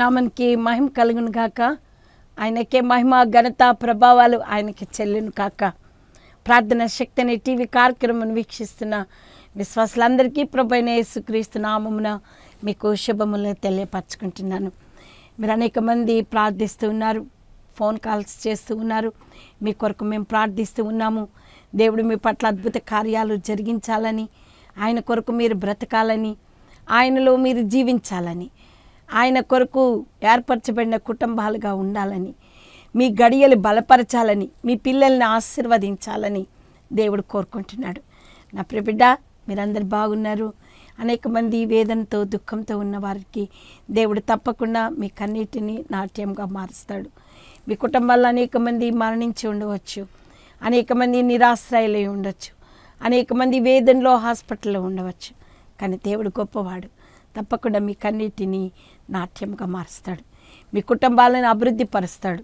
దేవుని నామానికి మహిమ కలుగును గాక. ఆయనకే మహిమ ఘనత ప్రభావాలు ఆయనకి చెల్లును కాక. ప్రార్థన శక్తిని టీవీ కార్యక్రమం వీక్షిస్తున్న విశ్వాసులందరికీ ప్రభైన యేసుక్రీస్తు నామమున మీకు శుభములు తెలియపరచుకుంటున్నాను. మీరు అనేక మంది ప్రార్థిస్తూ ఉన్నారు ఫోన్ కాల్స్ చేస్తూ ఉన్నారు. మీ కొరకు మేము ప్రార్థిస్తూ ఉన్నాము. దేవుడు మీ పట్ల అద్భుత కార్యాలు జరిగించాలని ఆయన కొరకు మీరు బ్రతకాలని ఆయనలో మీరు జీవించాలని. ఆయన కొరకు ఏర్పరచబడిన కుటుంబాలుగా ఉండాలని మీ గడియలు బలపరచాలని మీ పిల్లల్ని ఆశీర్వదించాలని దేవుడు కోరుకుంటున్నాడు. నా ప్రిబిడ్డ మీరందరు బాగున్నారు. అనేక మంది వేదనతో దుఃఖంతో ఉన్న వారికి దేవుడు తప్పకుండా మీ కన్నీటిని నాట్యంగా మారుస్తాడు. మీ కుటుంబాల్లో అనేక మంది మరణించి ఉండవచ్చు. అనేక మంది నిరాశ్రయులై ఉండొచ్చు. అనేక మంది వేదనలో హాస్పిటల్లో ఉండవచ్చు. కానీ దేవుడు గొప్పవాడు. తప్పకుండా మీ కన్నీటిని నాట్యంగా మారుస్తాడు. మీ కుటుంబాలను అభివృద్ధి పరుస్తాడు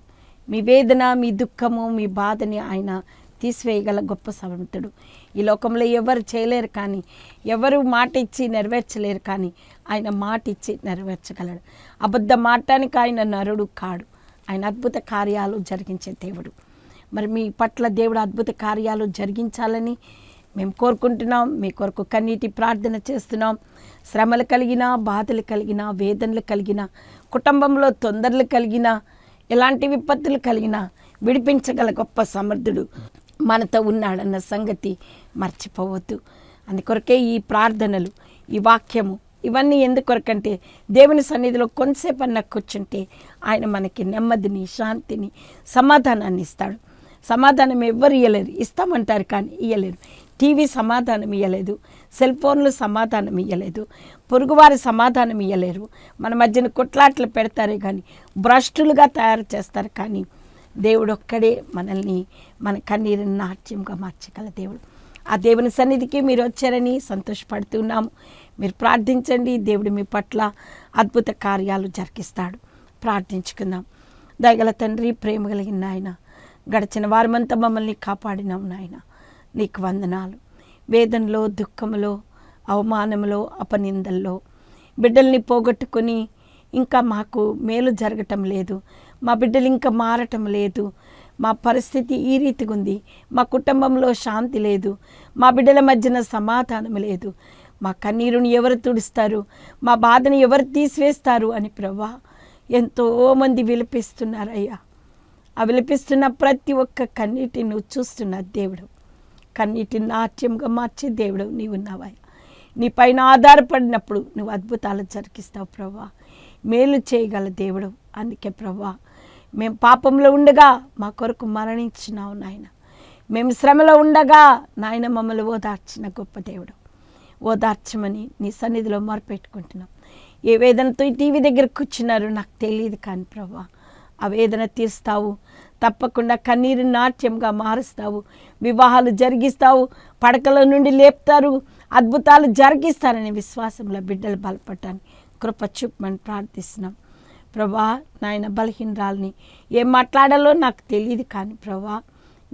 మీ వేదన మీ దుఃఖము మీ బాధని ఆయన తీసివేయగల గొప్ప సమర్థుడు ఈ లోకంలో ఎవరు చేయలేరు కానీ ఎవరు మాట ఇచ్చి నెరవేర్చలేరు కానీ ఆయన మాట ఇచ్చి నెరవేర్చగలడు. అబద్ధ మాటానికి ఆయన నరుడు కాడు. ఆయన అద్భుత కార్యాలు జరిగించే దేవుడు. మరి మీ పట్ల దేవుడు అద్భుత కార్యాలు జరిగించాలని మేము కోరుకుంటున్నాం మీ కొరకు కన్నీటి ప్రార్థన చేస్తున్నాం. శ్రమలు కలిగిన బాధలు కలిగిన వేదనలు కలిగిన కుటుంబంలో తొందరలు కలిగిన ఎలాంటి విపత్తులు కలిగినా విడిపించగల గొప్ప సమర్థుడు మనతో ఉన్నాడన్న సంగతి మర్చిపోవద్దు. అందుకొరకే ఈ ప్రార్థనలు ఈ వాక్యము ఇవన్నీ ఎందుకొరకంటే దేవుని సన్నిధిలో కొంతసేపు అన్న కూర్చుంటే ఆయన మనకి నెమ్మదిని శాంతిని సమాధానాన్ని ఇస్తాడు. సమాధానం ఎవ్వరు ఇవ్వలేరు ఇస్తామంటారు కానీ ఇవ్వలేరు టీవీ సమాధానం ఇవ్వలేదు సెల్ ఫోన్లు సమాధానం ఇవ్వలేదు పొరుగువారి సమాధానం ఇవ్వలేరు మన మధ్యన కొట్లాట్లు పెడతారే కానీ భ్రష్టులుగా తయారు చేస్తారు కానీ దేవుడు ఒక్కడే మనల్ని మన కన్నీరుని నాట్యంగా మార్చగల దేవుడు. ఆ దేవుని సన్నిధికి మీరు వచ్చారని సంతోషపడుతున్నాము మీరు ప్రార్థించండి దేవుడు మీ పట్ల అద్భుత కార్యాలు జరిగిస్తాడు. ప్రార్థించుకుందాం. దయగల తండ్రి ప్రేమ కలిగిన నాయన గడిచిన వారమంతా మమ్మల్ని కాపాడినాం నాయన. నీకు వందనాలు. వేదనలో దుఃఖములో అవమానంలో అపనిందల్లో బిడ్డల్ని పోగొట్టుకొని ఇంకా మాకు మేలు జరగటం లేదు. మా బిడ్డలు ఇంకా మారటం లేదు. మా పరిస్థితి ఈ రీతిగా ఉంది. మా కుటుంబంలో శాంతి లేదు. మా బిడ్డల మధ్యన సమాధానం లేదు. మా కన్నీరుని ఎవరు తుడుస్తారు? మా బాధను ఎవరు తీసివేస్తారు? అని ప్రభా ఎంతోమంది విలిపిస్తున్నారయ్యా. ఆ విలపిస్తున్న ప్రతి ఒక్క కన్నీటిని చూస్తున్న దేవుడు. కన్నీటి నాట్యంగా మార్చే దేవుడు నీవు ఉన్నావయ్యా నీ పైన ఆధారపడినప్పుడు నువ్వు అద్భుతాలు జరిగిస్తావు ప్రభా మేలు చేయగల దేవుడు అందుకే ప్రభా మేము పాపంలో ఉండగా మా కొరకు మరణించినావు నాయన. మేము శ్రమలో ఉండగా నాయన మమ్మల్ని ఓదార్చిన గొప్ప దేవుడు. ఓదార్చమని నీ సన్నిధిలో మొరపెట్టుకుంటున్నాం. ఏ వేదనతో ఈ టీవీ దగ్గర కూర్చున్నారు నాకు తెలియదు కానీ ప్రభా ఆ వేదన తీస్తావు తప్పకుండా కన్నీరు నాట్యంగా మారుస్తావు. వివాహాలు జరిగిస్తావు. పడకల నుండి లేపుతారు. అద్భుతాలు జరిగిస్తారనే విశ్వాసంలో బిడ్డలు బలపడ్డాన్ని కృప చూపమని ప్రార్థిస్తున్నాం. ప్రభా నాయన బలహీనరాల్ని ఏం మాట్లాడాలో నాకు తెలియదు కానీ ప్రభా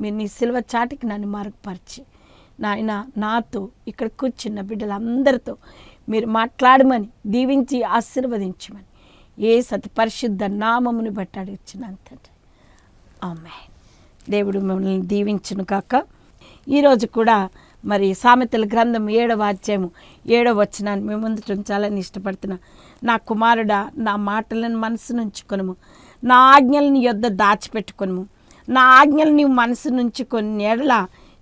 మీరు నీ సిల్వ చాటికి నన్ను మరుగుపరిచి నాయన నాతో ఇక్కడ కూర్చున్న బిడ్డలందరితో మీరు మాట్లాడమని దీవించి ఆశీర్వదించమని ఏ సతి పరిశుద్ధ నామముని బట్టి అడుగుచున్నాను తండ్రి. అమ్మే దేవుడు మిమ్మల్ని దీవించును కాక ఈరోజు కూడా మరి సామెతల గ్రంథం ఏడవ అధ్యాయము ఏడవ వచనాన్ని మేము ముందు ఉంచాలని ఇష్టపడుతున్నా. నా కుమారుడా నా మాటలను మనసు నుంచుకొనము నా ఆజ్ఞలను యొద్ద దాచిపెట్టుకొనము. నా ఆజ్ఞలు నీవు మనసు నుంచి కొన్ని ఎడల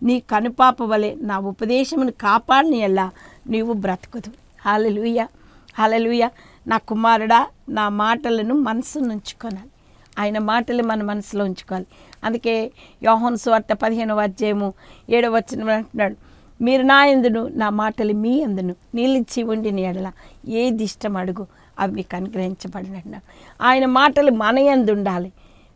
నీ కనుపాప వలె నా ఉపదేశమును కాపాడిని ఎలా నీవు బ్రతకదు హలలుయ హలలుయ నా కుమారుడా నా మాటలను మనసు నుంచుకొనాలి ఆయన మాటలు మన మనసులో ఉంచుకోవాలి. అందుకే యోహన్ స్వార్త పదిహేనవ అధ్యాయము ఏడవ వచ్చిన అంటున్నాడు మీరు నా ఎందును నా మాటలు మీ ఎందును నిలిచి ఉండిన ఎడల ఏది ఇష్టం అడుగు అవి మీకు అనుగ్రహించబడినట్టున్నాడు ఆయన మాటలు మన ఎందు ఉండాలి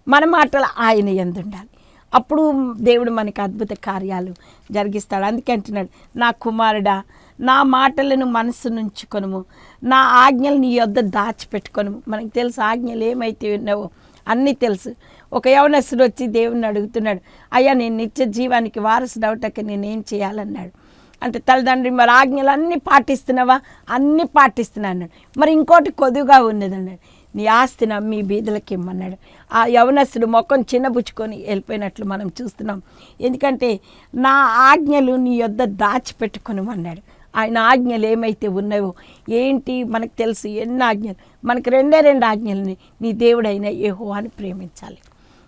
మన మాటలు ఆయన ఎందు ఉండాలి. అప్పుడు దేవుడు మనకి అద్భుత కార్యాలు జరిగిస్తాడు. అందుకే అంటున్నాడు నా కుమారుడా నా మాటలను మనసు నుంచుకొనుము నా ఆజ్ఞలు నీ యొద్ద దాచిపెట్టుకొనుము. మనకు తెలుసు ఆజ్ఞలు ఏమైతే ఉన్నావో అన్నీ తెలుసు. ఒక యవనస్తుడు వచ్చి దేవుణ్ణి అడుగుతున్నాడు అయ్యా నేను నిత్య జీవానికి వారసుడు అవటకి నేనేం చేయాలన్నాడు? అంటే తల్లిదండ్రి మరి ఆజ్ఞలు అన్నీ పాటిస్తున్నావా? అన్నీ పాటిస్తున్నా అన్నాడు. మరి ఇంకోటి కొద్దుగా ఉన్నది అన్నాడు. నీ ఆస్తి నమ్మి బీదలకి ఇమ్మన్నాడు. ఆ యవనస్తుడు ముఖం చిన్నబుచ్చుకొని వెళ్ళిపోయినట్లు మనం చూస్తున్నాం. ఎందుకంటే నా ఆజ్ఞలు నీ యొద్ద దాచిపెట్టుకుని అన్నాడు ఆయన ఆజ్ఞలు ఏమైతే ఉన్నాయో ఏంటి మనకు తెలుసు ఎన్ని ఆజ్ఞలు? మనకు రెండే రెండు ఆజ్ఞలని నీ దేవుడైన ఏహో అని ప్రేమించాలి.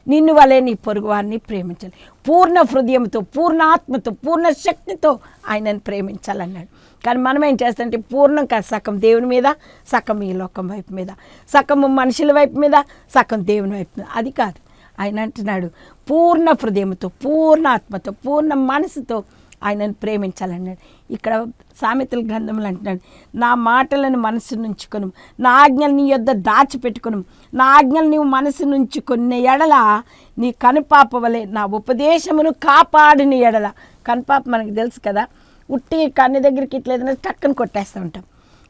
నిన్ను వలె నీ పొరుగువారిని ప్రేమించాలి. పూర్ణ హృదయంతో పూర్ణ ఆత్మతో పూర్ణ శక్తితో ఆయనను ప్రేమించాలన్నాడు. కానీ మనం ఏం చేస్తామంటే పూర్ణం కాదు సగం దేవుని మీద సగం ఈ లోకం వైపు మీద సగం మనుషుల వైపు మీద సగం దేవుని వైపు మీద. అది కాదు. ఆయన అంటున్నాడు పూర్ణ హృదయంతో పూర్ణ ఆత్మతో పూర్ణ మనసుతో ఆయనను ప్రేమించాలన్నాడు. ఇక్కడ సామెతల గ్రంథంలో అంటున్నాడు నా మాటలను మనసు నుంచుకొను నా ఆజ్ఞలు నీ యొద్ద దాచిపెట్టుకును నా ఆజ్ఞలు నీవు మనసు నుంచుకున్న ఎడల నీ కనుపాప వలె నా ఉపదేశమును కాపాడిన ఎడల. కనుపాప మనకు తెలుసు కదా ఉట్టి కన్ను దగ్గరికి ఇట్లా ఏదైనా టక్కన కొట్టేస్తూ ఉంటాం.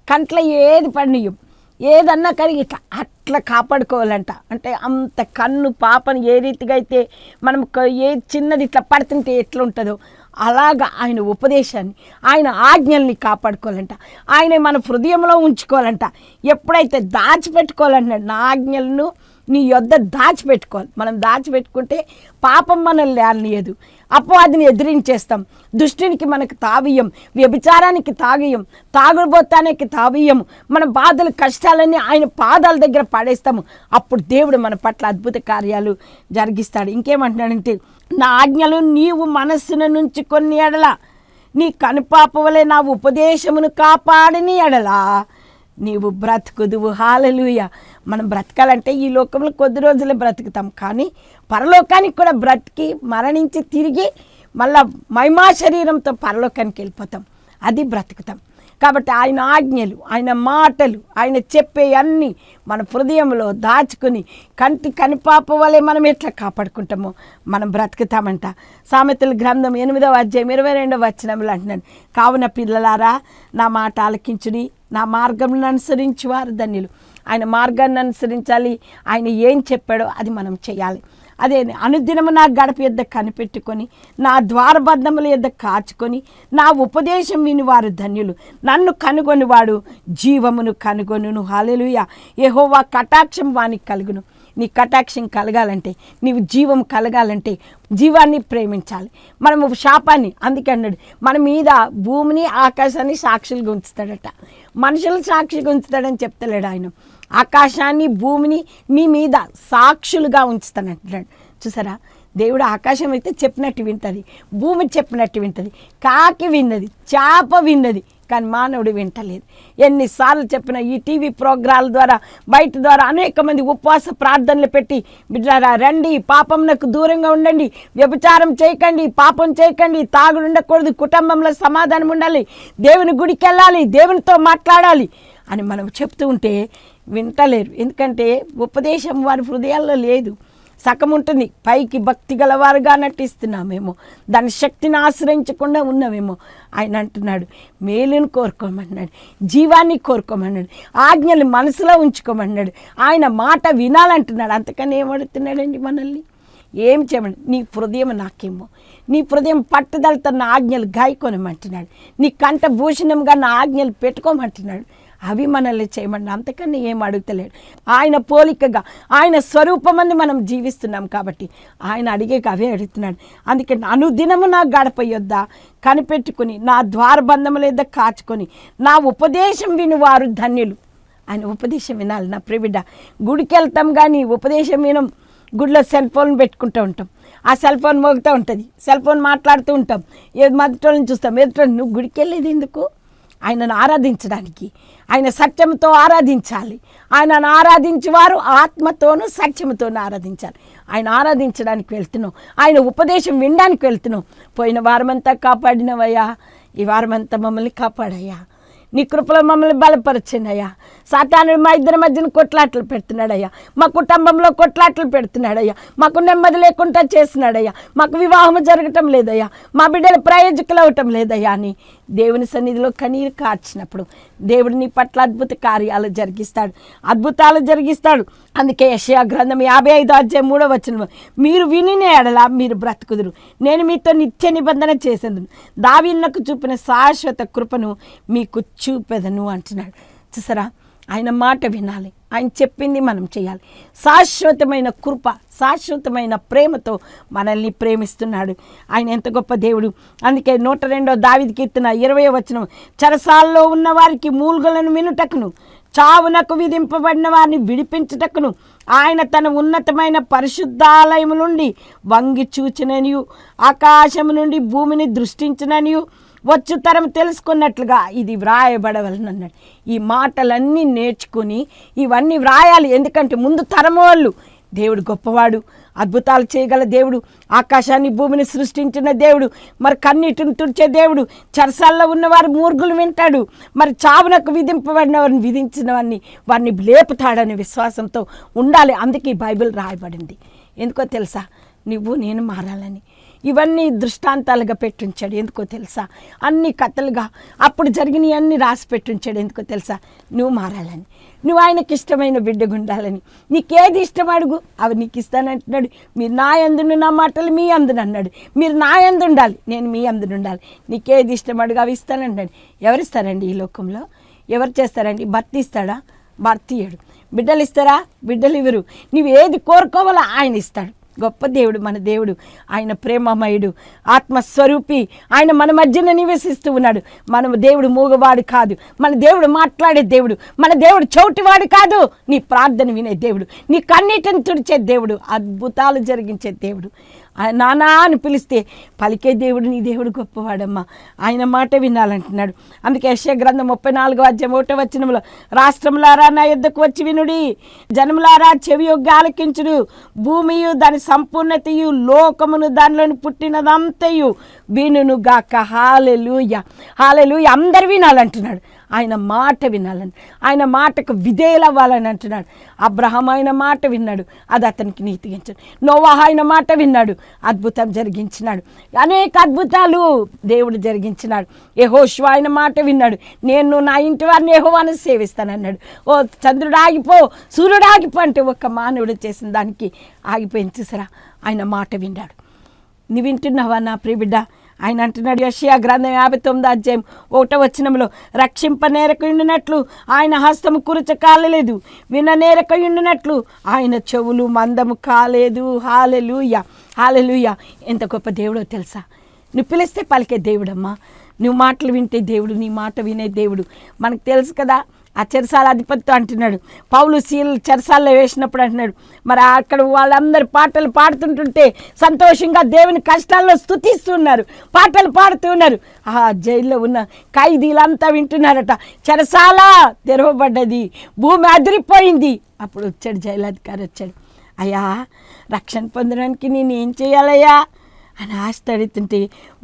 కంట్లో ఏది పడినయ్యం ఏదన్నా కానీ ఇట్లా అట్లా కాపాడుకోవాలంట. అంటే అంత కన్ను పాపను ఏ రీతిగా అయితే మనం ఏ చిన్నది ఇట్లా పడుతుంటే ఎట్లా ఉంటుందో అలాగా ఆయన ఉపదేశాన్ని ఆయన ఆజ్ఞల్ని కాపాడుకోవాలంట. ఆయన మన హృదయంలో ఉంచుకోవాలంట. ఎప్పుడైతే దాచిపెట్టుకోవాలంటున్నాడు నా ఆజ్ఞలను నీ యొద్ద దాచిపెట్టుకోవాలి. మనం దాచిపెట్టుకుంటే పాపం మనల్ని లేనియదు అపవాదిని ఎదిరించేస్తాం. దుష్టునికి మనకు తావియం వ్యభిచారానికి తాగియం తాగుడుబోతానికి తావియం మన బాధలు కష్టాలన్నీ ఆయన పాదాల దగ్గర పడేస్తాము. అప్పుడు దేవుడు మన పట్ల అద్భుత కార్యాలు జరిగిస్తాడు. ఇంకేమంటున్నాడంటే నా ఆజ్ఞలు నీవు మనస్సున నుంచి కొన్ని ఎడల. నీ కనుపాపవలే నా ఉపదేశమును కాపాడిని ఎడలా. నీవు బ్రతుకుదువు. హాలలుయ. మనం బ్రతకాలంటే ఈ లోకంలో కొద్ది రోజులే బ్రతుకుతాం. కానీ పరలోకానికి కూడా బ్రతికి మరణించి తిరిగి మళ్ళా మహిమా శరీరంతో పరలోకానికి వెళ్ళిపోతాం. అది బ్రతుకుతాం. కాబట్టి ఆయన ఆజ్ఞలు ఆయన మాటలు ఆయన చెప్పే అన్నీ మన హృదయంలో దాచుకుని కంటి కనిపాప వలె మనం ఎట్లా కాపాడుకుంటామో మనం బ్రతుకుతామంట. సామెతల గ్రంథం ఎనిమిదవ అధ్యాయం ఇరవై రెండవ వచనంలో అంటున్నాను కావున పిల్లలారా నా మాట ఆలకించుడి నా మార్గం అనుసరించి వారు ధన్యులు. ఆయన మార్గాన్ని అనుసరించాలి ఆయన ఏం చెప్పాడో అది మనం చేయాలి. అదే అనుదినము నా గడప యొద్ద కనిపెట్టుకొని నా ద్వారబద్ధముల యొద్ద కాచుకొని నా ఉపదేశం విని వారు ధన్యులు. నన్ను కనుగొని వాడు జీవమును కనుగొనును. హాలెలుయ యెహోవా కటాక్షం వానికి కలుగును. నీ కటాక్షం కలగాలంటే నీవు జీవం కలగాలంటే జీవాన్ని ప్రేమించాలి. మనము శాపాన్ని అందుకే అన్నాడు మన మీద భూమిని ఆకాశాన్ని సాక్షులుగా ఉంచుతాడట. మనుషులు సాక్షిగా ఉంచుతాడని చెప్తలేడు ఆయన. ఆకాశాన్ని భూమిని మీ మీద సాక్షులుగా ఉంచుతానంటున్నాడు. చూసారా? దేవుడు ఆకాశం అయితే చెప్పినట్టు వింటుంది భూమి చెప్పినట్టు వింటుంది కాకి విన్నది చేప విన్నది కానీ మానవుడు వింటలేదు. ఎన్నిసార్లు చెప్పిన ఈ టీవీ ప్రోగ్రాల ద్వారా బయట ద్వారా అనేక మంది ఉపవాస ప్రార్థనలు పెట్టి బిడ్డారా రండి పాపంనకు దూరంగా ఉండండి వ్యభిచారం చేయకండి పాపం చేయకండి తాగుడు ఉండకూడదు కుటుంబంలో సమాధానం ఉండాలి దేవుని గుడికి వెళ్ళాలి దేవునితో మాట్లాడాలి అని మనం చెప్తూ ఉంటే వింటలేరు. ఎందుకంటే ఉపదేశం వారి హృదయాల్లో లేదు. సగం ఉంటుంది. పైకి భక్తి గలవారుగా నటిస్తున్నామేమో దాని శక్తిని ఆశ్రయించకుండా ఉన్నామేమో. ఆయన అంటున్నాడు మేలును కోరుకోమన్నాడు జీవాన్ని కోరుకోమన్నాడు ఆజ్ఞలు మనసులో ఉంచుకోమన్నాడు. ఆయన మాట వినాలంటున్నాడు. అంతకని ఏమడుతున్నాడండి మనల్ని? ఏం చేయమండి నీ హృదయం నాకేమో. నీ హృదయం పట్టుదలతో నా ఆజ్ఞలు గాయకొనమంటున్నాడు. నీ కంట భూషణంగా నా ఆజ్ఞలు పెట్టుకోమంటున్నాడు. అవి మనల్ని చేయమండి అంతకన్నా ఏం అడుగుతలేడు. ఆయన పోలికగా ఆయన స్వరూపమని మనం జీవిస్తున్నాం కాబట్టి ఆయన అడిగే అవే అడుగుతున్నాడు. అందుకే అనుదినము నా గడప యొద్ద కనిపెట్టుకుని నా ద్వారబంధముల లేదా కాచుకొని నా ఉపదేశం విని వారు ధన్యులు. ఆయన ఉపదేశం వినాలి నా ప్రిబిడ్డ గుడికి వెళ్తాం కానీ ఉపదేశం వినం. గుడిలో సెల్ ఫోన్ పెట్టుకుంటూ ఉంటాం. ఆ సెల్ ఫోన్ మోగుతూ ఉంటుంది. సెల్ ఫోన్ మాట్లాడుతూ ఉంటాం. ఏది మొదటి చూస్తాం. ఎదుటి నువ్వు గుడికి వెళ్ళేది ఎందుకు? ఆయనను ఆరాధించడానికి. ఆయన సత్యంతో ఆరాధించాలి. ఆయనను ఆరాధించి వారు ఆత్మతోనూ సత్యంతోనూ ఆరాధించాలి. ఆయన ఆరాధించడానికి వెళ్తున్నాం ఆయన ఉపదేశం వినడానికి వెళ్తున్నాం పోయిన వారమంతా కాపాడినవయ్యా. ఈ వారమంతా మమ్మల్ని కాపాడయ్యా. నీ కృపలో మమ్మల్ని బలపరిచినయ్యా. సాతాను మా ఇద్దరి మధ్యన కొట్లాటలు పెడుతున్నాడయ్యా. మా కుటుంబంలో కొట్లాటలు పెడుతున్నాడయ్యా. మాకు నెమ్మది లేకుండా చేస్తున్నాడయ్యా. మాకు వివాహం జరగటం లేదయ్యా. మా బిడ్డలు ప్రయోజకులు అవటం లేదయ్యా అని దేవుని సన్నిధిలో కన్నీరు కార్చినప్పుడు దేవుడు నీ పట్ల అద్భుత కార్యాలు జరిగిస్తాడు. అద్భుతాలు జరిగిస్తాడు. అందుకే యషయా గ్రంథం యాభై ఐదు అధ్యాయం మూడో వచ్చిన మీరు వినిన ఎడల మీరు బ్రతుకుదురు. నేను మీతో నిత్య నిబంధన చేసేందును. దావిన్నకు చూపిన శాశ్వత కృపను మీకు చూపెదను అంటున్నాడు. చూసారా? ఆయన మాట వినాలి. ఆయన చెప్పింది మనం చేయాలి. శాశ్వతమైన కృప శాశ్వతమైన ప్రేమతో మనల్ని ప్రేమిస్తున్నాడు. ఆయన ఎంత గొప్ప దేవుడు. అందుకే నూట రెండో దావిది కీర్తన ఇరవై వచనం చరసాల్లో ఉన్న వారికి మూలుగలను వినుటకును చావునకు విధింపబడిన వారిని విడిపించుటకును ఆయన తన ఉన్నతమైన పరిశుద్ధాలయము నుండి వంగి చూచిననియు ఆకాశము నుండి భూమిని దృష్టించిననియు వచ్చు తరం తెలుసుకున్నట్లుగా ఇది వ్రాయబడవలనన్నాడు. ఈ మాటలన్నీ నేర్చుకుని ఇవన్నీ వ్రాయాలి. ఎందుకంటే ముందు తరం వాళ్ళు దేవుడు గొప్పవాడు. అద్భుతాలు చేయగల దేవుడు. ఆకాశాన్ని భూమిని సృష్టించిన దేవుడు. మరి కన్నీటిని తుడిచే దేవుడు. చరసాల్లో ఉన్నవారు మూర్ఖులు వింటాడు. మరి చావునకు విధింపబడిన వారిని విధించిన వారిని వారిని లేపుతాడనే విశ్వాసంతో ఉండాలి. అందుకే ఈ బైబిల్ రాయబడింది. ఎందుకో తెలుసా? నువ్వు నేను మారాలని. ఇవన్నీ దృష్టాంతాలుగా పెట్టుంచాడు. ఎందుకో తెలుసా? అన్ని కథలుగా అప్పుడు జరిగినవి అన్ని రాసి పెట్టుంచాడు. ఎందుకో తెలుసా? నువ్వు మారాలని. నువ్వు ఆయనకి ఇష్టమైన బిడ్డగా ఉండాలని. నీకేది ఇష్టం అడుగు. అవి నీకు ఇస్తానంటున్నాడు మీరు నా అందును నా మాటలు మీ అందును అన్నాడు. మీరు నా ఎందు ఉండాలి. నేను మీ అందును ఉండాలి. నీకేది ఇష్టం అడుగు. అవి ఇస్తానంటున్నాడు ఎవరిస్తారండి ఈ లోకంలో? ఎవరు చేస్తారండి? భర్త ఇస్తాడా? భర్త ఇయ్యడు. బిడ్డలు ఇస్తారా? బిడ్డలు ఇవ్వరు. నువ్వు ఏది కోరుకోవాలో ఆయన ఇస్తాడు. గొప్ప దేవుడు మన దేవుడు. ఆయన ప్రేమమయుడు ఆత్మస్వరూపి. ఆయన మన మధ్యన నివసిస్తూ ఉన్నాడు. మన దేవుడు మూగవాడు కాదు. మన దేవుడు మాట్లాడే దేవుడు. మన దేవుడు చౌటివాడు కాదు. నీ ప్రార్థన వినే దేవుడు. నీ కన్నీటిని తుడిచే దేవుడు. అద్భుతాలు జరిగించే దేవుడు. నానా అని పిలిస్తే పలికే దేవుడు నీ దేవుడు గొప్పవాడమ్మా. ఆయన మాట వినాలంటున్నాడు. అందుకే యశ్య గ్రంథం ముప్పై నాలుగో అధ్యాయం ఒకటో వచనంలో రాష్ట్రములారా నా యుద్ధకు వచ్చి వినుడి. జనములారా చెవి యొక్క ఆలకించుడు. భూమియు దాని సంపూర్ణతయు లోకమును దానిలోని పుట్టినదంతయు వినుగాక గాక హాలెలుయ. అందరు వినాలంటున్నాడు. ఆయన మాట వినాలని. ఆయన మాటకు విధేయులవ్వాలని అంటున్నాడు. అబ్రహం ఆయన మాట విన్నాడు. అది అతనికి నీతిగించాడు నోవాహ ఆయన మాట విన్నాడు. అద్భుతం జరిగించినాడు. అనేక అద్భుతాలు దేవుడు జరిగించినాడు. యెహోషువ ఆయన మాట విన్నాడు. నేను నా ఇంటి వారిని యెహోవాను సేవిస్తానన్నాడు. ఓ చంద్రుడు ఆగిపో సూర్యుడు ఆగిపో అంటే ఒక మానవుడు చేసిన దానికి ఆగిపోయింది చూసారా? ఆయన మాట విన్నాడు. నీ వింటున్నావా నా ప్రియబిడ్డ? ఆయన అంటున్నాడు యషియా గ్రంథం యాభై తొమ్మిది అధ్యాయం ఒకటో వచనంలో రక్షింప నేరకుండినట్లు ఆయన హస్తము కురచ కాలలేదు విన నేరకుండినట్లు ఆయన చెవులు మందము కాలేదు. Hallelujah hallelujah. ఎంత గొప్ప దేవుడో తెలుసా? నువ్వు పిలిస్తే పలికే దేవుడమ్మా. నువ్వు మాటలు వింటే దేవుడు నీ మాట వినే దేవుడు. మనకు తెలుసు కదా ఆ చెరసాల అధిపతితో అంటున్నాడు. పౌలు సీల్ చెరసాల్లో వేసినప్పుడు అంటున్నాడు మరి అక్కడ వాళ్ళందరూ పాటలు పాడుతుంటుంటే సంతోషంగా దేవుని కష్టాల్లో స్థుతిస్తున్నారు పాటలు పాడుతూ ఉన్నారు ఆ జైల్లో ఉన్న ఖైదీలంతా వింటున్నారట చెరసాల తెరవబడ్డది భూమి అదిరిపోయింది. అప్పుడు వచ్చాడు జైలాధికారి వచ్చాడు అయ్యా రక్షణ పొందడానికి నేను ఏం చేయాలయ్యా? అని ఆశ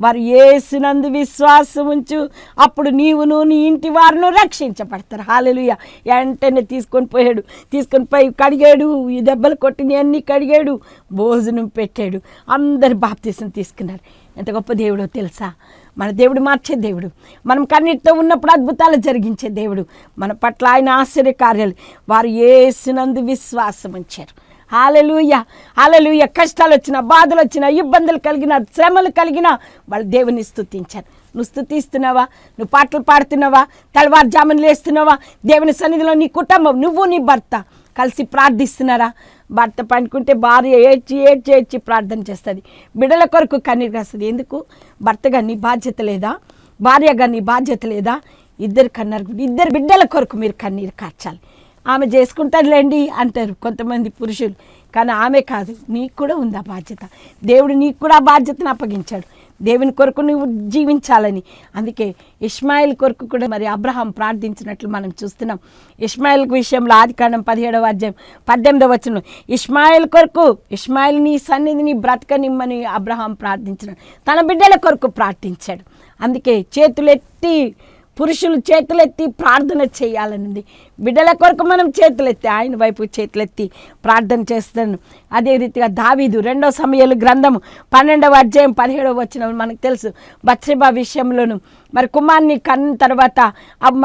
వారు ఏసునందు విశ్వాసం ఉంచు. అప్పుడు నీవును నీ ఇంటి వారును రక్షించబడతారు. హాలెలుయ. వెంటనే తీసుకొని పోయాడు. తీసుకొని పోయి కడిగాడు. ఈ దెబ్బలు కొట్టిన అన్నీ కడిగాడు. భోజనం పెట్టాడు. అందరు బాప్తీసం తీసుకున్నారు. ఎంత గొప్ప దేవుడో తెలుసా? మన దేవుడు మార్చే దేవుడు. మనం కన్నిటితో ఉన్నప్పుడు అద్భుతాలు జరిగించే దేవుడు. మన పట్ల ఆయన ఆశ్చర్య కార్యాలు వారు ఏసునందు విశ్వాసం ఉంచారు. Hallelujah hallelujah. కష్టాలు వచ్చిన బాధలు వచ్చిన ఇబ్బందులు కలిగిన శ్రమలు కలిగిన వాళ్ళు దేవుని స్థుతించారు నువ్వు స్థుతిస్తున్నావా నువ్వు పాటలు పాడుతున్నావా? తెల్లవారుజామున లేస్తున్నావా? దేవుని సన్నిధిలో నీ కుటుంబం నువ్వు నీ భర్త కలిసి ప్రార్థిస్తున్నారా? భర్త పండుకుంటే భార్య ఏడ్చి ఏడ్చి ఏడ్చి ప్రార్థన చేస్తుంది. బిడ్డల కొరకు కన్నీరు కాస్తుంది. ఎందుకు? భర్తగా నీ బాధ్యత లేదా? భార్యగా నీ బాధ్యత లేదా? ఇద్దరు కన్నారు ఇద్దరు బిడ్డల కొరకు మీరు కన్నీరు కార్చాలి. ఆమె చేసుకుంటారులేండి అంటారు కొంతమంది పురుషులు. కానీ ఆమె కాదు నీకు కూడా ఉంది ఆ బాధ్యత. దేవుడు నీకు కూడా ఆ బాధ్యతను అప్పగించాడు. దేవుని కొరకు నువ్వు జీవించాలని. అందుకే ఇస్మాయిల్ కొరకు కూడా మరి అబ్రహాం ప్రార్థించినట్లు మనం చూస్తున్నాం. ఇస్మాయిల్ విషయంలో ఆది కాండం పదిహేడవ అధ్యాయం పద్దెనిమిదవ వచ్చిన ఇస్మాయిల్ కొరకు ఇస్మాయిల్ నీ సన్నిధిని బ్రతకనిమ్మని అబ్రహాం ప్రార్థించినాడు తన బిడ్డల కొరకు ప్రార్థించాడు. అందుకే చేతులెత్తి పురుషులు చేతులెత్తి ప్రార్థన చేయాలనుంది. బిడ్డల కొరకు మనం చేతులెత్తి ఆయన వైపు చేతులెత్తి ప్రార్థన చేస్తాను అదే రీతిగా దావీదు రెండో సమయాలు గ్రంథము పన్నెండవ అధ్యాయం పదిహేడవ వచ్చిన మనకు తెలుసు. బత్సెబా విషయంలోను మరి కుమార్ని కన్న తర్వాత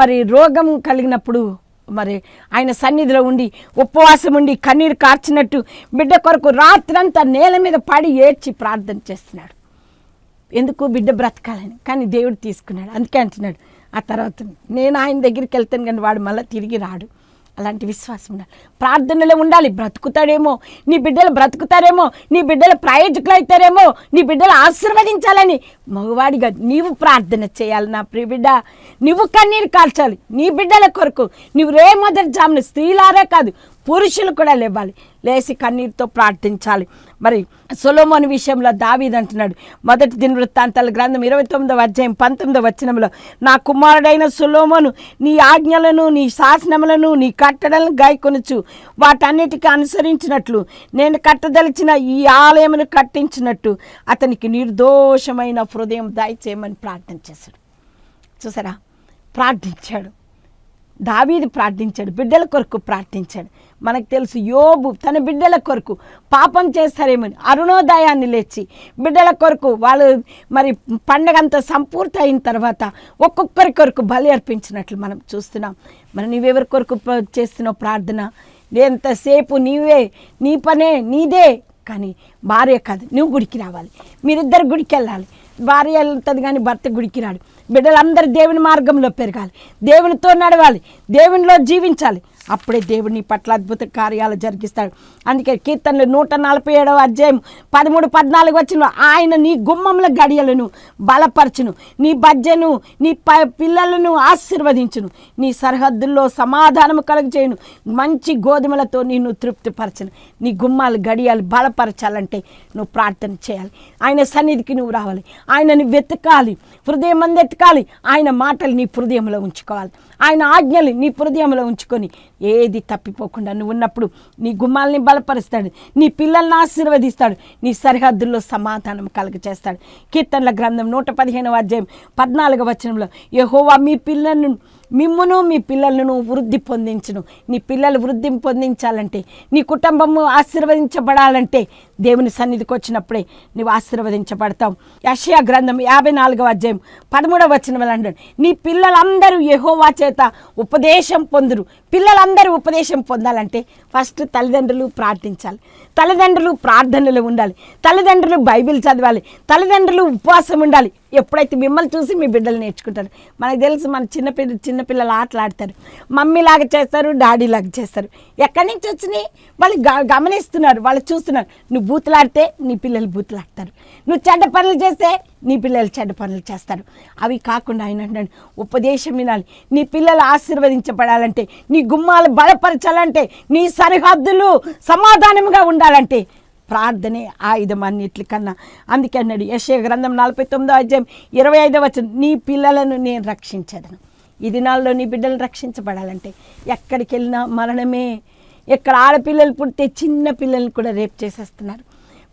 మరి రోగం కలిగినప్పుడు మరి ఆయన సన్నిధిలో ఉండి ఉపవాసం ఉండి కన్నీరు కార్చినట్టు బిడ్డ కొరకు రాత్రంతా నేల మీద పడి ఏడ్చి ప్రార్థన చేస్తున్నాడు. ఎందుకు బిడ్డ బ్రతకాలని? కానీ దేవుడు తీసుకున్నాడు. అందుకే అంటున్నాడు. ఆ తర్వాత నేను ఆయన దగ్గరికి వెళ్తాను కానీ వాడు మళ్ళీ తిరిగి రాడు. అలాంటి విశ్వాసం ఉండాలి. ప్రార్థనలో ఉండాలి. బ్రతుకుతాడేమో. నీ బిడ్డలు బ్రతుకుతారేమో. నీ బిడ్డలు ప్రయోజకులు అవుతారేమో నీ బిడ్డలు ఆశీర్వదించాలని మగవాడిగా నీవు ప్రార్థన చేయాలి నా ప్రియ బిడ్డ నువ్వు కన్నీరు కాల్చాలి. నీ బిడ్డల కొరకు నువ్వు రే మొదటి జామున స్త్రీలారే కాదు పురుషులు కూడా లేవాలి. లేచి కన్నీరుతో ప్రార్థించాలి. మరి సొలోమోని విషయంలో దావీద్ అంటున్నాడు. మొదటి దిన వృత్తాంతాల గ్రంథం ఇరవై తొమ్మిదవ అధ్యాయం పంతొమ్మిదవ వచనంలో నా కుమారుడైన సులోమోను నీ ఆజ్ఞలను నీ శాసనములను నీ కట్టడలను గాయకొనుచు వాటన్నిటికీ అనుసరించినట్లు నేను కట్టదలిచిన ఈ ఆలయమును కట్టించినట్టు అతనికి నిర్దోషమైన హృదయం దయచేయమని ప్రార్థన చేశాడు. చూసారా? ప్రార్థించాడు. దావీది ప్రార్థించాడు. బిడ్డల కొరకు ప్రార్థించాడు. మనకు తెలుసు యోబు తన బిడ్డల కొరకు పాపం చేస్తారేమని అరుణోదయాన్ని లేచి బిడ్డల కొరకు వాళ్ళు మరి పండగ అంతా సంపూర్తి అయిన తర్వాత ఒక్కొక్కరి కొరకు బలి అర్పించినట్లు మనం చూస్తున్నాం. మరి నీవెవరి కొరకు చేస్తున్నావు ప్రార్థన? ఎంతసేపు నీవే నీ పనే నీదే. కానీ భార్య కాదు నువ్వు గుడికి రావాలి. మీరిద్దరు గుడికి వెళ్ళాలి భార్య వెళ్తుంది కానీ భర్త గుడికి రాడు బిడ్డలందరూ దేవుని మార్గంలో పెరగాలి. దేవునితో నడవాలి. దేవునిలో జీవించాలి. అప్పుడే దేవుడు నీ పట్ల అద్భుత కార్యాలు జరిగిస్తాడు. అందుకే కీర్తనలు నూట నలభై ఏడవ అధ్యాయం పదమూడు పద్నాలుగు వచ్చిన ఆయన నీ గుమ్మముల గడియలను బలపరచును. నీ బజ్జను నీ ప పిల్లలను ఆశీర్వదించును. నీ సరిహద్దుల్లో సమాధానము కలుగజేయును. మంచి గోధుమలతో నిన్ను తృప్తిపరచను. నీ గుమ్మాలు గడియాలు బలపరచాలంటే నువ్వు ప్రార్థన చేయాలి. ఆయన సన్నిధికి నువ్వు రావాలి. ఆయనని వెతకాలి. హృదయం మంది ఆయన మాటలు నీ హృదయంలో ఉంచుకోవాలి. ఆయన ఆజ్ఞలు నీ హృదయంలో ఉంచుకొని ఏది తప్పిపోకుండా నువ్వు ఉన్నప్పుడు నీ గుమ్మాలని బలపరుస్తాడు నీ పిల్లల్ని ఆశీర్వదిస్తాడు నీ సరిహద్దుల్లో సమాధానం కలుగ చేస్తాడు కీర్తనల గ్రంథం నూట పదిహేనవ అధ్యాయం పద్నాలుగవ వచనంలో యహోవా మీ పిల్లలను మిమ్మును మీ పిల్లలను వృద్ధి పొందించును. నీ పిల్లలు వృద్ధి పొందించాలంటే నీ కుటుంబము ఆశీర్వదించబడాలంటే దేవుని సన్నిధికి వచ్చినప్పుడే నువ్వు ఆశీర్వదించబడతావు. యషయా గ్రంథం యాభై నాలుగవ అధ్యాయం పదమూడవ వచనం అంటాడు నీ పిల్లలందరూ యహోవా చేత ఉపదేశం పొందురు పిల్లలందరూ ఉపదేశం పొందాలంటే ఫస్ట్ తల్లిదండ్రులు ప్రార్థించాలి. తల్లిదండ్రులు ప్రార్థనలు ఉండాలి. తల్లిదండ్రులు బైబిల్ చదవాలి. తల్లిదండ్రులు ఉపవాసం ఉండాలి. ఎప్పుడైతే మిమ్మల్ని చూసి మీ బిడ్డలు నేర్చుకుంటారు. మనకు తెలుసు మన చిన్నపిల్ల చిన్నపిల్లలు ఆటలాడతారు. మమ్మీలాగా చేస్తారు డాడీలాగా చేస్తారు. ఎక్కడి నుంచి వచ్చినాయి? వాళ్ళు గ- గమనిస్తున్నారు. వాళ్ళు చూస్తున్నారు. నువ్వు బూతులాడితే నీ పిల్లలు బూతులాడతారు. నువ్వు చెడ్డ పనులు చేస్తే నీ పిల్లలు చెడ్డ పనులు చేస్తారు. అవి కాకుండా ఆయన అంటాడు ఉపదేశం వినాలి. నీ పిల్లలు ఆశీర్వదించబడాలంటే నీ నీ గుమ్మాలు బలపరచాలంటే నీ సరిహద్దులు సమాధానంగా ఉండాలంటే ప్రార్థనే ఆయుధం అన్నిటికన్నా అందుకే అన్నాడు యశయ గ్రంథం నలభై తొమ్మిదో అధ్యాయం ఇరవై ఐదో వచ్చిన నీ పిల్లలను నేను రక్షించదను. ఈ దినాల్లో నీ బిడ్డలు రక్షించబడాలంటే ఎక్కడికి వెళ్ళినా మరణమే. ఎక్కడ ఆడపిల్లలు పుడితే చిన్న పిల్లల్ని కూడా రేపు చేసేస్తున్నారు.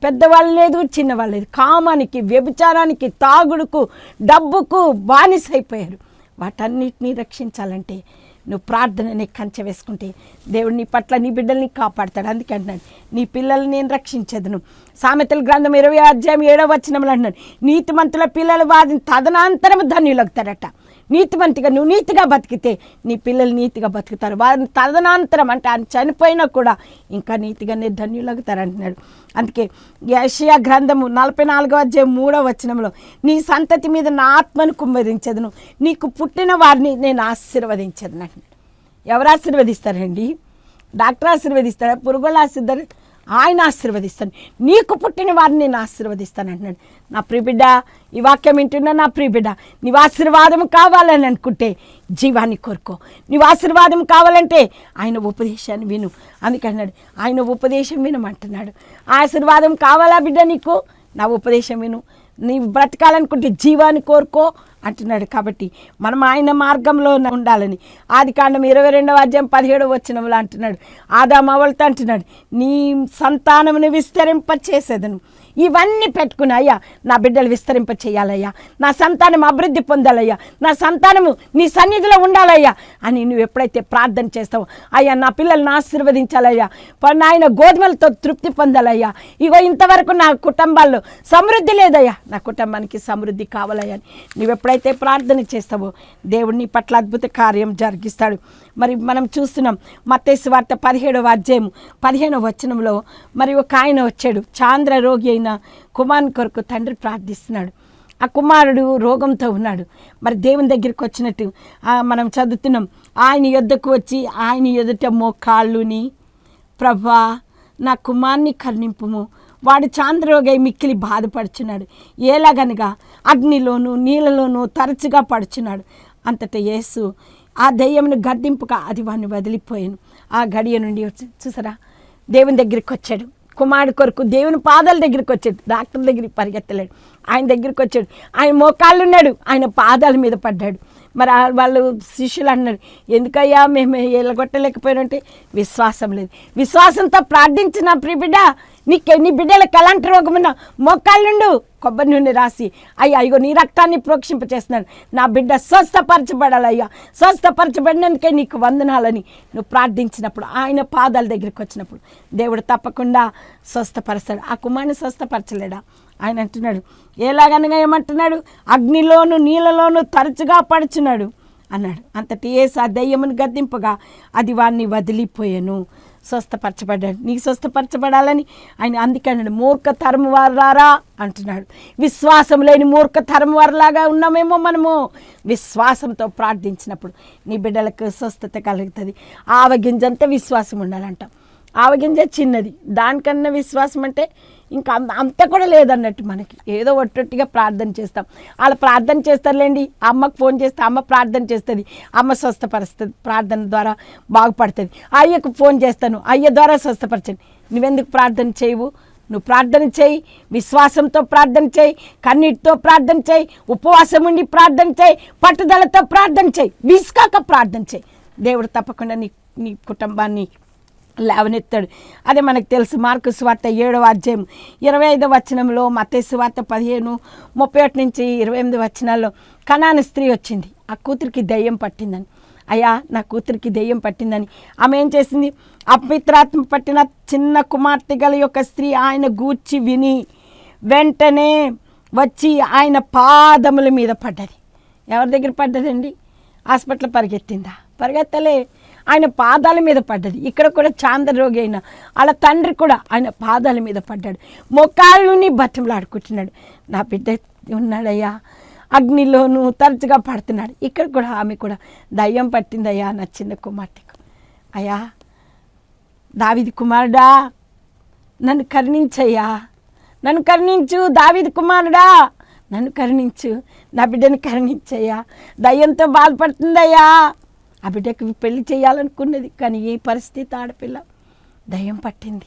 పెద్దవాళ్ళు లేదు చిన్నవాళ్ళు లేదు. కామానికి వ్యభిచారానికి తాగుడుకు డబ్బుకు బానిసైపోయారు. వాటన్నిటినీ రక్షించాలంటే నువ్వు ప్రార్థనని కంచె వేసుకుంటే దేవుడు నీ పట్ల నీ బిడ్డల్ని కాపాడతాడు. అందుకే అంటున్నాడు నీ పిల్లల్ని నేను రక్షించదును. సామెతల గ్రంథం ఇరవై అధ్యాయం ఏడవ వచనంలో అంటున్నాడు నీతిమంతుల పిల్లలు వాదిని తదనంతరం ధన్యులవుతారట. నీతివంతిగా నువ్వు నీతిగా బతికితే నీ పిల్లలు నీతిగా బతుకుతారు. వారిని తదనంతరం అంటే ఆయన చనిపోయినా కూడా ఇంకా నీతిగానే ధన్యులవుతారు అంటున్నాడు అందుకే యషియా గ్రంథము నలభై నాలుగో అధ్యాయం మూడో వచనంలో నీ సంతతి మీద నా ఆత్మను కుమ్మరించదును నీకు పుట్టిన వారిని నేను ఆశీర్వదించదును అంటున్నాడు ఎవరు ఆశీర్వదిస్తారండి? డాక్టర్ ఆశీర్వదిస్తారా? పురుగుల ఆశీర్వది ఆయన ఆశీర్వదిస్తాను నీకు పుట్టిన వారిని నేను ఆశీర్వదిస్తాను అంటున్నాడు. నా ప్రియబిడ్డ ఈ వాక్యం వింటున్నా నా ప్రియబిడ్డ నీవు ఆశీర్వాదం కావాలని అనుకుంటే జీవాన్ని కోరుకో. నీవు ఆశీర్వాదం కావాలంటే ఆయన ఉపదేశాన్ని విను. అందుకన్నాడు ఆయన ఉపదేశం వినమంటున్నాడు. ఆశీర్వాదం కావాలా బిడ్డ నీకు? నా ఉపదేశం విను. నీవు బ్రతకాలనుకుంటే జీవాన్ని కోరుకో అంటున్నాడు. కాబట్టి మనం ఆయన మార్గంలో ఉండాలని. ఆది కాండం ఇరవై రెండవ అధ్యాయం పదిహేడవ వచ్చినములు అంటున్నాడు. ఆదామవలతో అంటున్నాడు నీ సంతానమును విస్తరింప చేసేదను ఇవన్నీ పెట్టుకుని అయ్యా నా బిడ్డలు విస్తరింప చేయాలయ్యా. నా సంతానం అభివృద్ధి పొందాలయ్యా. నా సంతానము నీ సన్నిధిలో ఉండాలయ్యా అని నువ్వు ఎప్పుడైతే ప్రార్థన చేస్తావో అయ్యా నా పిల్లల్ని ఆశీర్వదించాలయ్యా. నాయన గోధుమలతో తృప్తి పొందాలయ్యా. ఇగో ఇంతవరకు నా కుటుంబాల్లో సమృద్ధి లేదయ్యా. నా కుటుంబానికి సమృద్ధి కావాలయ్యా అని నువ్వు ఎప్పుడైతే ప్రార్థన చేస్తావో దేవుడిని పట్ల అద్భుత కార్యం జరిగిస్తాడు. మరి మనం చూస్తున్నాం. మత్తేసు వార్త పదిహేడవ అధ్యాయం పదిహేనవ వచనంలో మరి ఒక ఆయన వచ్చాడు. చాంద్ర రోగి అయిన కుమారుని కొరకు తండ్రి ప్రార్థిస్తున్నాడు. ఆ కుమారుడు రోగంతో ఉన్నాడు. మరి దేవుని దగ్గరికి వచ్చినట్టు మనం చదువుతున్నాం. ఆయన యొద్దకు వచ్చి ఆయన ఎదుట మోకాళ్ళుని ప్రభా నా కుమార్ని కరుణింపుము. వాడు చాంద్రోగై మిక్కిలి బాధపడుచున్నాడు. ఎలాగనగా అగ్నిలోను నీళ్ళలోనూ తరచుగా పడుచున్నాడు. అంతటా యేసు ఆ దయ్యమును గద్దింపుగా అది వాడిని వదిలిపోయాను. ఆ గడియ నుండి వచ్చి చూసారా? దేవుని దగ్గరికి వచ్చాడు. కుమారుడు కొరకు దేవుని పాదాల దగ్గరికి వచ్చాడు. డాక్టర్ దగ్గరికి పరిగెత్తలేడు. ఆయన దగ్గరికి వచ్చాడు. ఆయన మోకాళ్ళు ఉన్నాడు ఆయన పాదాల మీద పడ్డాడు. మరి వాళ్ళు శిష్యులు అన్నారు ఎందుకయ్యా మేము ఎల్లగొట్టలేకపోయినంటే విశ్వాసం లేదు. విశ్వాసంతో ప్రార్థించిన ప్రిబిడ్డ నీకు నీ బిడ్డలకు ఎలాంటి రోగమున్నా మోకాళ్ళుండు కొబ్బరి నూనె రాసి అయ్యా అయ్యో నీ రక్తాన్ని ప్రోక్షింపచేస్తున్నాను నా బిడ్డ స్వస్థపరచబడాలి అయ్యా స్వస్థపరచబడినందుకే నీకు వందనాలని నువ్వు ప్రార్థించినప్పుడు ఆయన పాదాల దగ్గరికి వచ్చినప్పుడు దేవుడు తప్పకుండా స్వస్థపరుస్తాడు. ఆ కుమారుని స్వస్థపరచలేడా? ఆయన అంటున్నాడు ఎలాగనగా ఏమంటున్నాడు? అగ్నిలోను నీళ్ళలోను తరచుగా పడుచున్నాడు. అన్నాడు. అంతటి ఏసు ఆ దయ్యమును గద్దింపగా అది వాడిని వదిలిపోయాను. స్వస్థపరచబడ్డాడు. నీకు స్వస్థపరచబడాలని? ఆయన అందుకన్నాడు మూర్ఖ తరము వారారా అంటున్నాడు. విశ్వాసం లేని మూర్ఖ తరము వారిలాగా ఉన్నామేమో మనము. విశ్వాసంతో ప్రార్థించినప్పుడు నీ బిడ్డలకు స్వస్థత కలుగుతుంది. ఆవగింజంత విశ్వాసం ఉండాలంట. ఆవగింజ చిన్నది. దానికన్నా విశ్వాసం అంటే ఇంకా అంత కూడా లేదన్నట్టు మనకి. ఏదో ఒట్టొట్టిగా ప్రార్థన చేస్తాం. వాళ్ళు ప్రార్థన చేస్తారులేండి. అమ్మకు ఫోన్ చేస్తే అమ్మ ప్రార్థన చేస్తుంది. అమ్మ స్వస్థపరుస్తుంది. ప్రార్థన ద్వారా బాగుపడుతుంది. అయ్యకు ఫోన్ చేస్తాను. అయ్య ద్వారా స్వస్థపరచండి. నువ్వెందుకు ప్రార్థన చేయవు? నువ్వు ప్రార్థన చేయి. విశ్వాసంతో ప్రార్థన చేయి. కన్నీటితో ప్రార్థన చేయి. ఉపవాసం ఉండి ప్రార్థన చేయి. పట్టుదలతో ప్రార్థన చేయి. విసుకాక ప్రార్థన చేయి. దేవుడు తప్పకుండా నీ నీ కుటుంబాన్ని లేవనెత్తాడు. అదే మనకు తెలుసు మార్కు స్వార్త ఏడవ అధ్యాయం ఇరవై ఐదవ వచనంలో మతే స్వార్త పదిహేను ముప్పై ఒకటి నుంచి ఇరవై ఎనిమిది వచనాల్లో కణాన స్త్రీ వచ్చింది. ఆ కూతురికి దయ్యం పట్టిందని. అయ్యా నా కూతురికి దెయ్యం పట్టిందని. ఆమె ఏం చేసింది? అపిత్రాత్మ పట్టిన చిన్న కుమార్తె గల యొక్క స్త్రీ ఆయన గూర్చి విని వెంటనే వచ్చి ఆయన పాదముల మీద పడ్డది. ఎవరి దగ్గర పడ్డదండి? హాస్పిటల్ పరిగెత్తిందా? పరిగెత్తలే. ఆయన పాదాల మీద పడ్డది. ఇక్కడ కూడా చాంద్రరోగి అయిన వాళ్ళ తండ్రి కూడా ఆయన పాదాల మీద పడ్డాడు. మొక్కాళ్ళుని బట్టంలాడుకుంటున్నాడు నా బిడ్డ ఉన్నాడయ్యా అగ్నిలోనూ తరచుగా పడుతున్నాడు. ఇక్కడ కూడా ఆమె కూడా దయ్యం పట్టిందయ్యా నా చిన్న కుమార్తెకు. అయ్యా దావిది కుమారుడా నన్ను కరుణించయ్యా. నన్ను కరుణించు దావిది కుమారుడా. నన్ను కరుణించు నా బిడ్డను కరుణించయ్యా. దయ్యంతో బాధపడుతుందయ్యా. ఆ బిడ్డకు పెళ్ళి చేయాలనుకున్నది కానీ ఏ పరిస్థితి ఆడపిల్ల దయ్యం పట్టింది.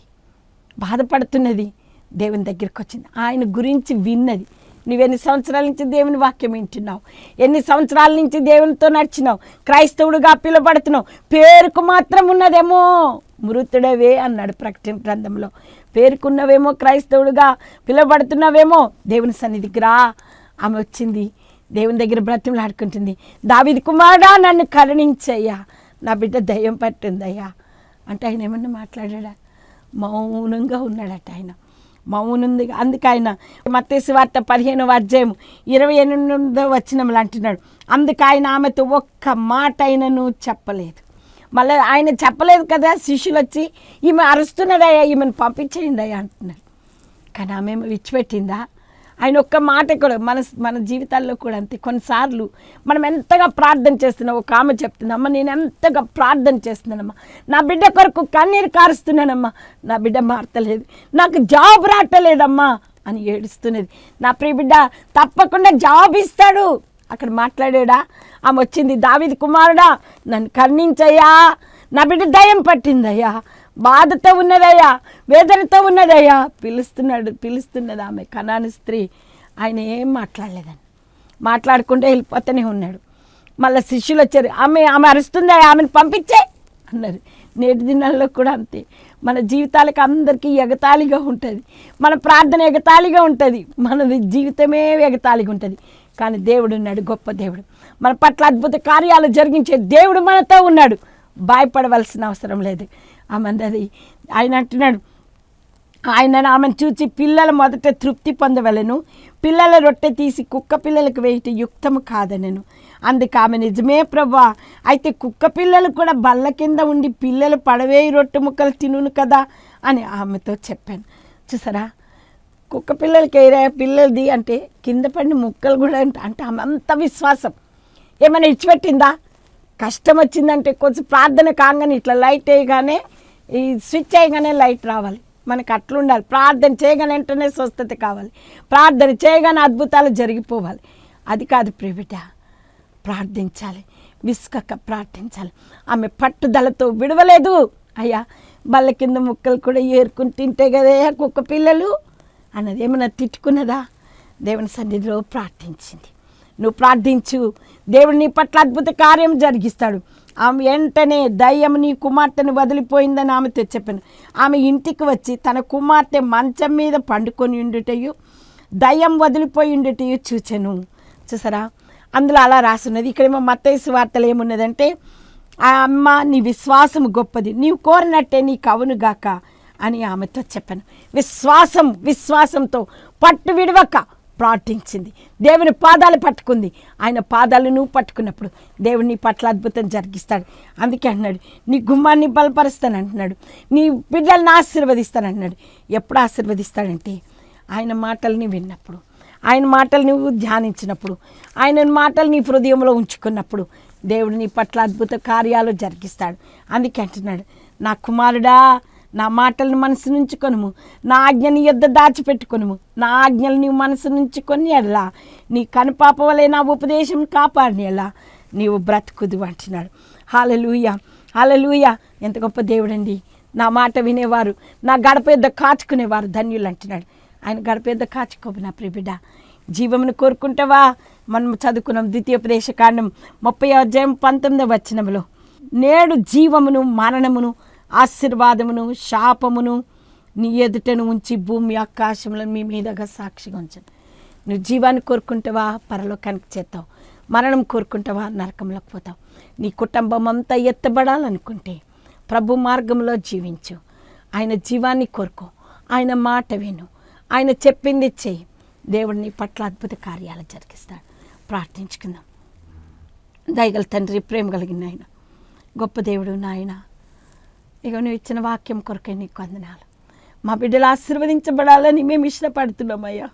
బాధపడుతున్నది దేవుని దగ్గరికి వచ్చింది. ఆయన గురించి విన్నది. నువ్వెన్ని సంవత్సరాల నుంచి దేవుని వాక్యం వింటున్నావు? ఎన్ని సంవత్సరాల నుంచి దేవునితో నడిచినావు? క్రైస్తవుడుగా పిలువబడుతున్నావు? పేరుకు మాత్రం ఉన్నదేమో మృతుడవే అన్నాడు ప్రకటన గ్రంథంలో. పేరుకున్నవేమో క్రైస్తవుడుగా పిలువబడుతున్నావేమో దేవుని సన్నిధికి రా. ఆమె వచ్చింది. దేవుని దగ్గర బ్రతిమలాడుకుంటుంది. దావిది కుమారుడా నన్ను కరుణించయ్యా. నా బిడ్డ దయ్యం పట్టిందయ్యా. అంటే ఆయన ఏమన్నా మాట్లాడా మౌనంగా ఉన్నాడట ఆయన. మౌనందిగా అందుకే ఆయన మత్తేసు వార్త పదిహేను అధ్యాయం ఇరవై ఎనిమిదో వచనములు అంటున్నాడు. అందుకే ఆయన ఆమెతో ఒక్క మాట అయినను చెప్పలేదు. మళ్ళీ ఆయన చెప్పలేదు కదా శిష్యులు వచ్చి ఈమె అరుస్తున్నదయ్యా ఈమెను పంపించేయండి అయ్యా అంటున్నాడు. కానీ ఆమె విచ్చిపెట్టిందా ఆయన ఒక్క మాట కూడా మన మన జీవితాల్లో కూడా అంతే. కొన్నిసార్లు మనం ఎంతగా ప్రార్థన చేస్తున్నాం ఒక ఆమె చెప్తుంది అమ్మ నేను ఎంతగా ప్రార్థన చేస్తున్నానమ్మా. నా బిడ్డ కొరకు కన్నీరు కారుస్తున్నానమ్మా. నా బిడ్డ మారతలేదు. నాకు జాబ్ రావట్లేదమ్మా అని ఏడుస్తున్నది. నా ప్రియ బిడ్డ తప్పకుండా జాబ్ ఇస్తాడు. అక్కడ మాట్లాడాడా? ఆమె వచ్చింది దావిది కుమారుడా నన్ను కర్ణించయ్యా. నా బిడ్డ దయం పట్టిందయ్యా. బాధతో ఉన్నదయ్యా వేదనతో ఉన్నదయ్యా. పిలుస్తున్నాడు పిలుస్తున్నది ఆమె కనాని స్త్రీ. ఆయన ఏం మాట్లాడలేదని మాట్లాడుకుంటే వెళ్ళిపోతూనే ఉన్నాడు. మళ్ళీ శిష్యులు వచ్చారు ఆమె ఆమె అరుస్తుంది? ఆమెను పంపించే? అన్నారు. నేటి దినాల్లో కూడా అంతే. మన జీవితాలకు అందరికీ ఎగతాళిగా ఉంటుంది. మన ప్రార్థన ఎగతాళిగా ఉంటుంది. మనది జీవితమే ఎగతాళిగా ఉంటుంది. కానీ దేవుడు ఉన్నాడు గొప్ప దేవుడు. మన పట్ల అద్భుత కార్యాలు జరిగించే దేవుడు మనతో ఉన్నాడు. భయపడవలసిన అవసరం లేదు. ఆమెది అది ఆయన అంటున్నాడు ఆయన ఆమెను చూచి పిల్లల మొదట తృప్తి పొందవలను. పిల్లల రొట్టె తీసి కుక్క పిల్లలకు వేయటం యుక్తము కాదనను. అందుకు ఆమె నిజమే ప్రభా. అయితే కుక్క పిల్లలు కూడా బల్ల కింద ఉండి పిల్లలు పడవేయి రొట్టె ముక్కలు తినును కదా అని ఆమెతో చెప్పాను. చూసారా? కుక్క పిల్లలకి ఏరా పిల్లలది అంటే కింద పడిన ముక్కలు కూడా అంటే అంటే ఆమె అంత విశ్వాసం. ఏమైనా ఇచ్చిపెట్టిందా? కష్టం వచ్చిందంటే కొంచెం ప్రార్థన కాగానే ఇట్లా లైట్ వేయగానే ఈ స్విచ్ చేయగానే లైట్ రావాలి. మనకి అట్లా ఉండాలి ప్రార్థన చేయగానే వెంటనే స్వస్థత కావాలి. ప్రార్థన చేయగానే అద్భుతాలు జరిగిపోవాలి. అది కాదు ప్రివిట ప్రార్థించాలి. విసుకక ప్రార్థించాలి. ఆమె పట్టుదలతో విడవలేదు. అయ్యా బల్ల కింద ముక్కలు కూడా ఏరుకుని తింటే కదే కుక్క పిల్లలు అన్నది ఏమన్నా తిట్టుకున్నదా? దేవుని సన్నిధిలో ప్రార్థించింది. నువ్వు ప్రార్థించు. దేవుడు నీ పట్ల అద్భుత కార్యం జరిగిస్తాడు. ఆమె వెంటనే దయ్యం నీ కుమార్తెను వదిలిపోయిందని ఆమెతో చెప్పాను ఆమె ఇంటికి వచ్చి తన కుమార్తె మంచం మీద పండుకొని ఉండుటయు దయ్యం వదిలిపోయి ఉండుటయు చూచెను. చూసారా? అందులో అలా రాసున్నది. ఇక్కడేమో మత్తైసు వార్తలు ఏమున్నదంటే ఆ అమ్మ నీ విశ్వాసం గొప్పది. నీవు కోరినట్టే నీకు అవునుగాక అని ఆమెతో చెప్పాను. విశ్వాసం విశ్వాసంతో పట్టు విడవక ప్రార్థించింది. దేవుని పాదాలు పట్టుకుంది. ఆయన పాదాలు నువ్వు పట్టుకున్నప్పుడు దేవుడు నీ పట్ల అద్భుతం జరిగిస్తాడు. అందుకే అంటున్నాడు నీ గుమ్మాన్ని బలపరుస్తాను అంటున్నాడు. నీ బిడ్డల్ని ఆశీర్వదిస్తాను అంటున్నాడు ఎప్పుడు ఆశీర్వదిస్తాడంటే ఆయన మాటల్ని విన్నప్పుడు ఆయన మాటలు నువ్వు ధ్యానించినప్పుడు ఆయన మాటలు నీ హృదయంలో ఉంచుకున్నప్పుడు దేవుడు నీ పట్ల అద్భుత కార్యాలు జరిగిస్తాడు. అందుకే అంటున్నాడు నా కుమారుడా నా మాటలను మనసు నుంచుకొనుము నా ఆజ్ఞని యుద్ధ దాచిపెట్టుకొనుము. నా ఆజ్ఞలు నీవు మనసు నుంచుకొని ఎలా నీ కనుపాప వలె నా ఉపదేశం కాపాడిని ఎలా నీవు బ్రతుకుదు అంటున్నాడు. హాలలుయ హాలలుయ ఎంత గొప్ప దేవుడండి. నా మాట వినేవారు నా గడప యుద్ధ కాచుకునేవారు ధన్యులు అంటున్నాడు. ఆయన గడప యుద్ధ కాచుకోవు నా ప్రిబిడ్డ జీవమును కోరుకుంటావా? మనం చదువుకున్నాం ద్వితీయోపదేశ కాండం ముప్పై అధ్యాయం పంతొమ్మిదవ వచనంలో. నేడు జీవమును మరణమును ఆశీర్వాదమును శాపమును నీ ఎదుటను ఉంచి భూమి ఆకాశములను మీ మీదగా సాక్షిగా ఉంచండి నువ్వు జీవాన్ని కోరుకుంటావా? పరలోకానికి చేస్తావు మరణం కోరుకుంటావా? నరకంలోకి పోతావు. నీ కుటుంబం అంతా ఎత్తబడాలనుకుంటే ప్రభు మార్గంలో జీవించు. ఆయన జీవాన్ని కోరుకో. ఆయన మాట విను. ఆయన చెప్పింది చెయ్యి దేవుడు నీ పట్ల అద్భుత కార్యాలు జరిగిస్తాడు. ప్రార్థించుకుందాం. దయగల తండ్రి ప్రేమ కలిగిన ఆయన. గొప్ప దేవుడు నాయన. ఇక నువ్వు ఇచ్చిన వాక్యం కొరకే నీకు వందనాలు. మా బిడ్డలు ఆశీర్వదించబడాలని మేము ఇష్టపడుతున్నామయ్యా.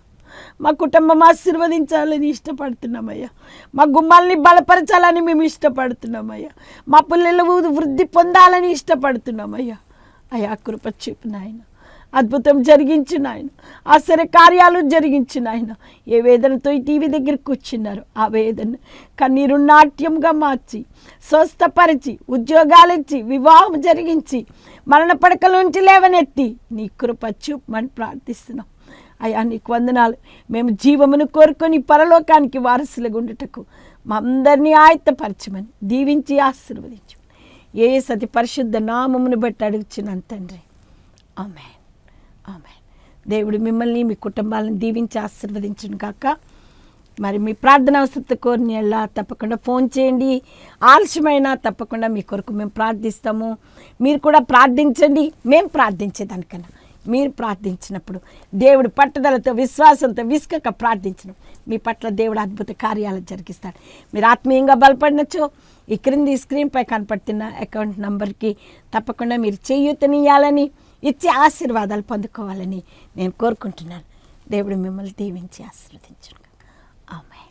మా కుటుంబం ఆశీర్వదించాలని ఇష్టపడుతున్నామయ్యా. మా గుమ్మాలని బలపరచాలని మేము ఇష్టపడుతున్నామయ్యా. మా పిల్లలు వృద్ధి పొందాలని ఇష్టపడుతున్నామయ్యా. అయ్యా కృప చూపు నాయనా. అద్భుతం జరిగించిన నాయన ఆశ్చర్య కార్యాలు జరిగించు నాయన ఏ వేదనతో ఈ టీవీ దగ్గరికి కూర్చున్నారు ఆ వేదన. కన్నీరు నాట్యంగా మార్చి స్వస్థపరిచి ఉద్యోగాలిచ్చి వివాహం జరిగించి మరణ పడకల నుంచి లేవనెత్తి నీ కృప చూపమని ప్రార్థిస్తున్నాం. అయ్యా నీకు వందనాలు. మేము జీవమును కోరుకొని పరలోకానికి వారసులుగా ఉండుటకు మా అందరినీ ఆయత్తపరచమని దీవించి ఆశీర్వదించు. ఏ సతి పరిశుద్ధ నామమును బట్టి అడుగుచున్నాను తండ్రి. ఆమె ఆమె దేవుడు మిమ్మల్ని మీ కుటుంబాలను దీవించి ఆశీర్వదించును కాక మరి మీ ప్రార్థన అవసరత కోరిన ఎలా తప్పకుండా ఫోన్ చేయండి. ఆలస్యమైనా తప్పకుండా మీ కొరకు మేము ప్రార్థిస్తాము. మీరు కూడా ప్రార్థించండి. మేము ప్రార్థించేదానికన్నా. మీరు ప్రార్థించినప్పుడు దేవుడు పట్టుదలతో విశ్వాసంతో విసుకక ప్రార్థించడం మీ పట్ల దేవుడు అద్భుత కార్యాలు జరిగిస్తాడు. మీరు ఆత్మీయంగా బలపడినచ్చు ఈ క్రింది స్క్రీన్పై కనపడుతున్న అకౌంట్ నంబర్కి తప్పకుండా మీరు చేయూతనియాలని ఇచ్చే ఆశీర్వాదాలు పొందుకోవాలని నేను కోరుకుంటున్నాను. దేవుడు మిమ్మల్ని దీవించి ఆశీర్వదించను ఆమె